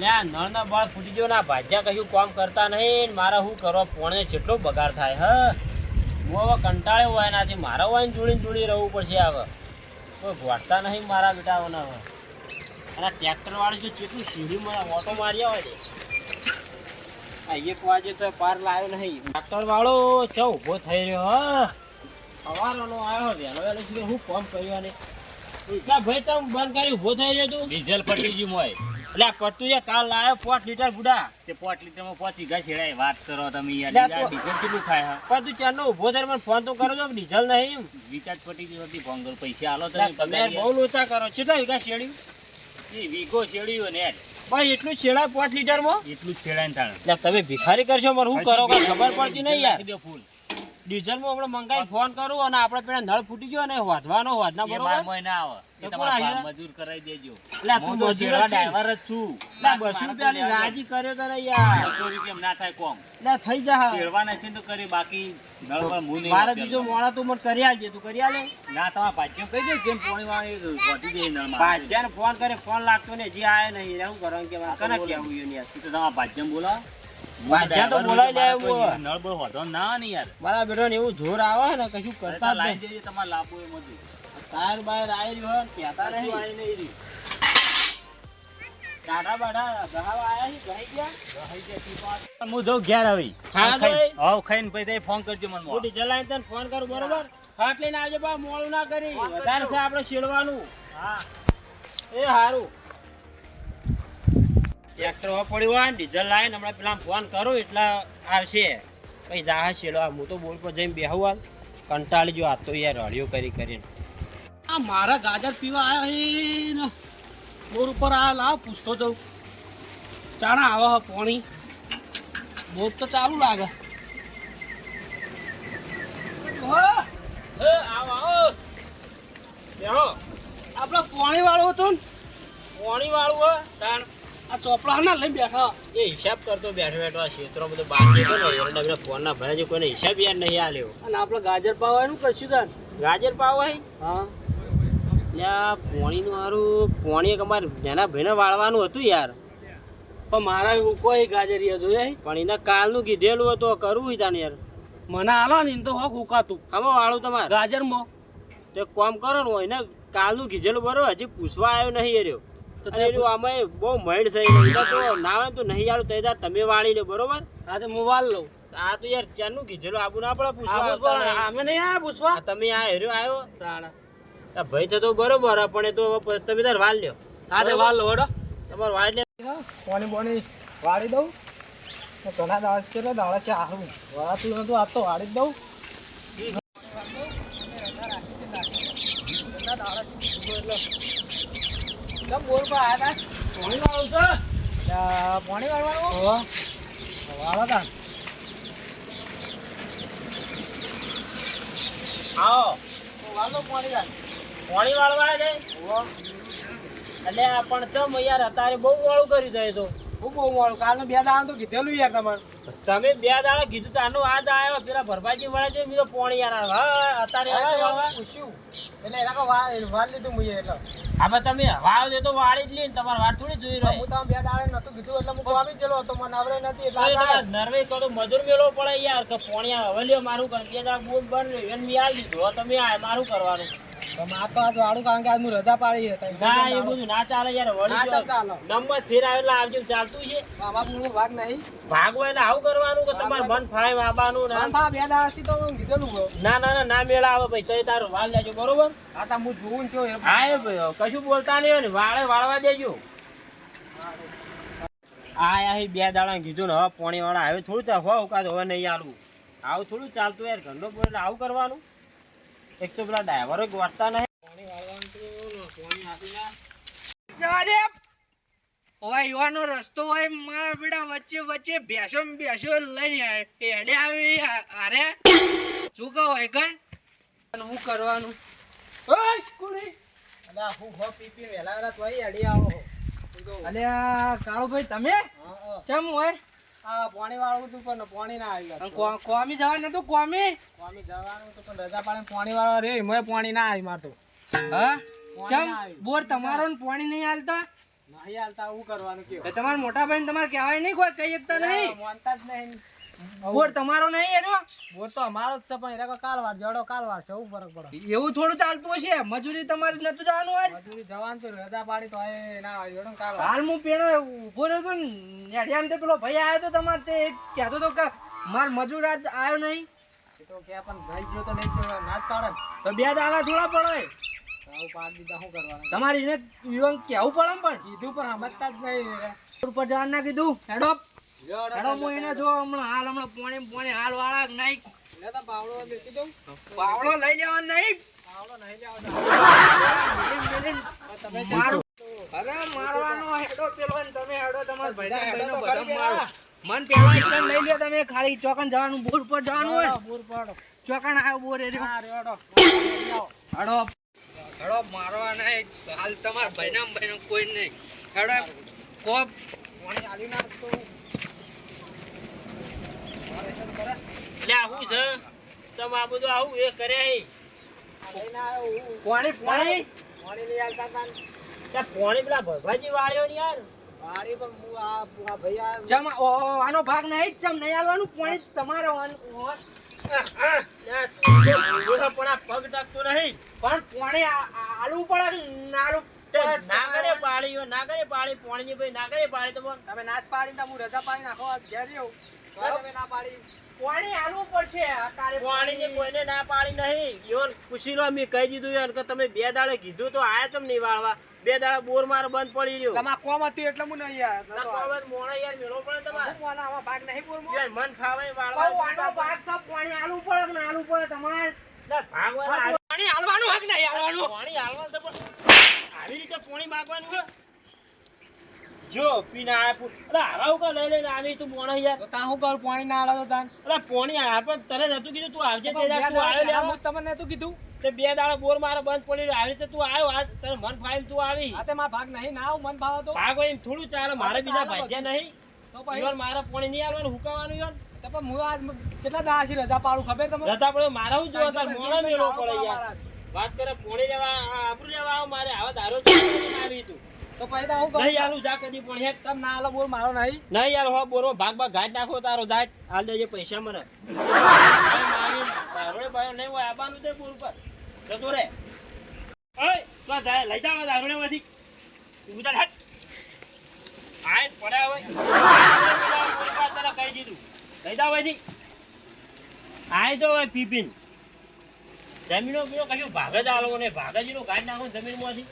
લે, આ નળના બાળ ફૂટી ગયો ના ભાજ્યા કહ્યું કામ કરતા નહીં મારા શું કરવા પોણે જેટલો બગાડ થાય, હ? હું હવે કંટાળ્યો હોય એનાથી. મારે હોય જોડીને જોડી રહેવું પડશે હવે. કોઈ ગોઠતા નહીં મારા બેટાઓને હવે. અને ટ્રેક્ટર વાળું જો કેટલું સીડી મને ઓટો માર્યા હોય ને. એક વાગે તો પાર લાવ્યો નહીં. ટ્રેક્ટર વાળો ચો ઊભો થઈ રહ્યો, હ? સવારનો આવ્યો, વહેલો વહેલો સુધી હું કામ કર્યો અને ભાઈ, તમે બંધ કરી, ઊભો થઈ રહ્યો તું. ડીઝલ પટી ગયું મોય. આ પટ્ટુ કાલ લાવ્યો પાંચ લીટર બુડા તે પાંચ લીટરમાં પહોંચી ગયા છેડાય. વાત કરો તમે યાર. લે ડીઝલ કેટલું ખાય પણ તું ચાલો ઊભો થઈને મને ફોન તો કરો છો ડીઝલ નહીં રિચાર્જ પટી ગયું હતી ફોન કરો પૈસા આલો એટલે તમે બહુ લોચા કરો. કેટલા વીઘા શેડ્યું એ વીઘો છેડ્યું ને ભાઈ એટલું છેડાય પાંચ લીટરમાં? એટલું જ છેડાય ને તમે ભિખારી કરશો મારે શું કરો ખબર પડતી નહીં યાર. ફૂલ. ડીઝલમાં આપણે મંગાવીને ફોન કરું અને આપણે પેલા નળ ફૂટી ગયો ને વાંધવાનો વધના બરોબર? ના આવે. તમારા મજૂર કરાવી દેજો. એટલે તું મજૂર. ડ્રાઈવર જ છું. એટલે બસો રૂપિયાની રાજી કર્યો તને યાર. બસો રૂપિયા ના થાય કોમ. એટલે થઈ જા છેડવાના છે તો કરી બાકી નળ પર હું નહીં મારે બીજો મોડા તું મને કરી આલજે તું કરી આલે. ના તમારા ભાજ્યો કહી દે કેમ પોણી વાળી વધી જાય નળમાં. ભાજ્યાને ફોન કરે ફોન લાગતો ને હજી આયા નહીં. એવું કરવાનું કે કને કેવું યાર? તો તમારા ભાજ્યમ બોલા ભાજ્યા તો બોલાવી લે એવું. નળ પર વધો ના ને યાર. મારા બેટો એવું જોર આવે ને કશું કરતા જ લાવી તમારે લાભો એ મજૂર ટાયર બાયર આવી રહ્યો કહેતા નહીં. આવી નહીં રહી. ટાટા ગહાવા આયા છે ગહી ગયા? પણ. હું જઉં ઘેર હવે. હા, હવ ખાઈને પછી ફોન કરજો મને મોટી ડીઝલ તને ફોન કરું બરોબર? હાટ લઈને આવજો બા મોડું ના કરી. વધારે છે આપણે શેડવાનું હા. એ હારું. ટ્રેક્ટર પડ્યું હોય ડીઝલ લાવીને હમણાં પેલા ફોન કરું એટલે આવશે. પછી જા શેડવા હું તો બોલ પર જઈને બેહું હાલ. કંટાળી જો આ તો યાર હળિયો કરી કરીને. આ મારા ગાજર પીવા આવ્યા ને. બોર ઉપર આ લાવ, પૂછતો જઉં. ચાણા આવે પોણી. બોર તો ચાલુ લાગે. આપડે પાણી વાળો ને. પોણી વાળું તાણ. આ ચોપડા ના લઈને બેઠા. એ હિસાબ કરતો બેઠો બેઠો આ ક્ષેત્રો બધો બહાર જતો ને એરંડા ફોન ના ભરે છે કોઈને હિસાબ યાર નહીં આલ્યો અને આપણે ગાજર પાવાનું કશું તાન? ગાજર પાવ હોય હા. લ્યા પોણીનું પોણી એક અમારે નાના ભાઈને વાળવાનું હતું યાર. પણ મારા કોઈ ગાજરિયા જોયા પણ એને કાલનું કીધેલું હતું કરવું તાને યાર. મને હાલો ને એને તો હોક ઉકાતું આમાં વાળું તમારે? ગાજરમાં? તો કોમ કરો ને એને કાલનું કીધેલું બરોબર હજી પૂછવા આવ્યો નહીં એર્યો તો આમાં બહુ છે તો ના તો નહીં આવું તો તમે વાળી લે બરોબર? હા તો હું વાળ લઉં. આ તો યાર ચારનું કીધેલું આબુ ના પડે પૂછવા આ આવતા પૂછવા નહીં. અમે નહીં આયા પૂછવા. તમે આ હેર્યો આવ્યો તાણા. ભાઈ તો તો બરોબર પણ એ તો તમે તાર વાળ લ્યો. હા તો વાળ લો હેડો. તમારે વાળ લે. વાળી દઉં. તો ઘણા દાડા કેટલા દાડા છે હારું વાળાતું નતું આ તો વાળી જ દઉં. પાણી વાળવાનું? વાળા તા આવો. વાળો પાણી પોણી વાળવા છે? એટલે આ પણ ચમ યાર અત્યારે બહુ વાળું કરી જાય તો. હું બહુ વાળું? કાલનું બે દાડા તો કીધેલું યાર તમારે. તમે બે દાડા કીધું તો આનો આજ આવ્યો પેલા ભરભાજી વાળા છે બીજો પોણી યાર હા અત્યારે પૂછ્યું. એટલે એના વા- વાળ લીધું મુએ એટલે. આમાં તમે વાવ દે તો વાળી જ લઈને તમારે વાર થોડી જોઈ રહ્યો હું તમે બે દાડે નતું કીધું એટલે હું આવી ગયેલો હતો મને આવડે નથી એટલે નરવે તો મજૂર મેળવો પડે યાર કે પોણિયા આવે લ્યો મારું કર બે દાડા બોલ બંધ એને મેં આલી દીધું. તમે આ મારું કરવાનું. તમે તો આજ કારણ કે આજ હું રજા પાડી હતી ના એ બધું ના ચાલે યાર વળી ચાલ ચાલો. નંબર ફેર આવેલા આવજો ચાલતું છે. આમાં હું ભાગ નહીં. ભાગવો એટલે આવું કરવાનું કે તમારે મન ફાય વાબાનું ને આમ. બે દાડા તો હું કીધેલું ના ના ના ના મેળા આવે ભાઈ તો તારું વાળ લેજો બરોબર? આ તો હું જોઉં છું. હા એ ભાઈ કશું બોલતા નહીં ને વાળે વાળવા દેજો. આ બે દાડા કીધું ને હવે પોણી વાળા આવ્યો થોડું ચાલ હો કાદ હવે નહીં આલું. આવું થોડું ચાલતું યાર ઘરનો એટલે આવું કરવાનું. એક તો પેલા ડ્રાઈવરો ગોઠતા નહીં. યુવાનો રસ્તો હોય મારા બેટા વચ્ચે વચ્ચે ભેસો ભેસો લઈને હેડે આવી અરે શું કહો કણ હું કરવાનું? ઓય, કુડી. અલા, હું હો પી પી વહેલા વહેલા તોય આવો. અલે આ કાળુભાઈ તમે. ચમ હોય? આ પાણી વાળું હતું પણ પાણી ના આવ્યું કોમી જવા નતું? કોમી? પાણી જવાનું હતું પણ રજા પાણી પાણી વાળો રે એમાંય પાણી ના આવી મારતું હા? પાણી. બોર તમારો પાણી નહીં હાલતા? નહીં હાલતા હું કરવાનું કયો? તો તમારા મોટા ભાઈ તમારે કહેવાય નહીં કોઈ કહી શકતા નહીં. માનતા જ નહીં. બોર તમારો નહીં એનો? બોર તો અમારો જ છે પણ એના કાલવાર જડો કાલવાર છે એવું ફરક પડે. એવું થોડું ચાલતું હશે? મજૂરી તમારે નતું જવાનું આજ મજૂરી જવાનું તો રજા પાડી તો ના હોય કાલવાર. હાલ હું પેલો ઊભો રહ્યો ને નેડિયામાં તો પેલો ભાઈ આવ્યો તો તમારે તે કહેતો તો કે માર મજૂર આજ આવ્યો નહીં. તો કે પણ ભાઈ જો તો નહીં ના જ પાડે. તો બે દાડા થોડા પડે તમારે એને યુવાન કહેવું પડે પણ. કીધું પણ સમજતા જ નહીં ઉપર જવાનું ના કીધું. હેડો. હેડો હું એને જો હમણાં હાલ હમણાં પોણે પોણે હાલ વાળા નહીં. પાવડો મૂકી દઉં. પાવડો લઈ લેવાનો નહીં. પાવડો નહીં લેવો અરે મારવાનો હેડો પેલો ને તમે હેડો તમારા ભાઈ ભાઈ નો બધા મારો. મન પેલા એકદમ લઈ લ્યો તમે ખાલી ચોકન જવાનું બોર પર જવાનું હોય. બોર પર ચોકન આવ્યો બોર એ હેડો. હેડો. મારવા નહીં હાલ તમારા ભાઈના ભાઈનો કોઈ નહીં. હેડો કોપ. પાણી આલી નાખતો એટલે આવું છે? તમે આ બધું આવું એ કરે હે? લઈને આવ્યો હું. પાણી પાણી. પાણી નહીં આલતા તા ને. ત્યાં પોણી પેલા ભરભાજી વાળ્યો ને યાર. પણ આનો ભાગ નહીં ચમ નહીં આલવાનું પાણી તમારે પણ આ પગ ટકતો નહીં. પણ પાણી આલવું પડે કે ના પડે? કરે પાળી ના કરે પાળી પોણી ભાઈ ના કરે પાળી તો. તમે નાચ પાડી તો હું રજા પાડી નાખો ઘેર તમે ના પાડી. પાણી આલવું પડશે અત્યારે કોઈને ના પાડી નહીં. ઈવન પૂછી લો મેં કહી દીધું યાર કે તમે બે દાડે કીધું તો આયા ચમ નહીં વાળવા? બે દાડા બોર માર બંધ પડી રહ્યો. તમા કોમ હતું એટલે હું નહીં યાર ના હવે મોણા યાર મેળો પડે તમારે. હું આના આમાં ભાગ નહીં બોલવો યાર મન બહુ વાળવા આનો ભાગ સબ પાણી આલુ પડે ને આલુ પડે તમારે? ના, ભાગ વાળા પાણી આલવાનું હક નહીં આલવાનું? પાણી હાલવાનું સબ આવી રીતે પાણી માગવાનું હે જો પીને આયા પુ- અલા હરાવ કા લઈ લઈને આવી તું મોણા યાર. તો તા હું કરું? પાણી ના આલો તાન અરે પોણી આ પણ તને નતું કીધું તું આવજે તે તું આવ્યો લે હું તમને નતું કીધું. તે બે દાડા બોર મારા બંધ પડી રહ્યો. આવી રીતે તું આવ્યો આજ તને મન ફાઈન તું આવી. આ તે મારા ભાગ નહીં ના આવ મન ભાવ તો ભાગ હોય એમ થોડું ચાલે મારે બીજા ભાગ્યા નહીં. તો પછી? યાર મારા પોણી નહીં આવવાનું હુકાવાનું યાર તો પણ હું આજ કેટલા દાડા છે રજા પાડું ખબર તમને? રજા પડે મારા હું જોવા તાર મોણો મેળો પડે યાર. વાત કરે પોણી લેવા આબરૂ લેવા આવો મારે આવા દારો આવી તું. તો પછી હું નહીં આલું જા કદી પણ હે તમ ના આલો બોલ મારો નહીં. નહીં યાર હો બોરો ભાગ ભાગ ઘાટ નાખો તારો જાટ હાલ દેજે પૈસા મને. દારૂડે ભાઈ નહીં હોય આબાનું તે બોર ઉપર. જતો રે માંથી કહી દીધું. લઈ જાવ આય તો પીપીન. જમીનો પેલો કશું ભાગ જ આલો ને ભાગે જ એનો ઘાટ નાખો જમીનમાંથી.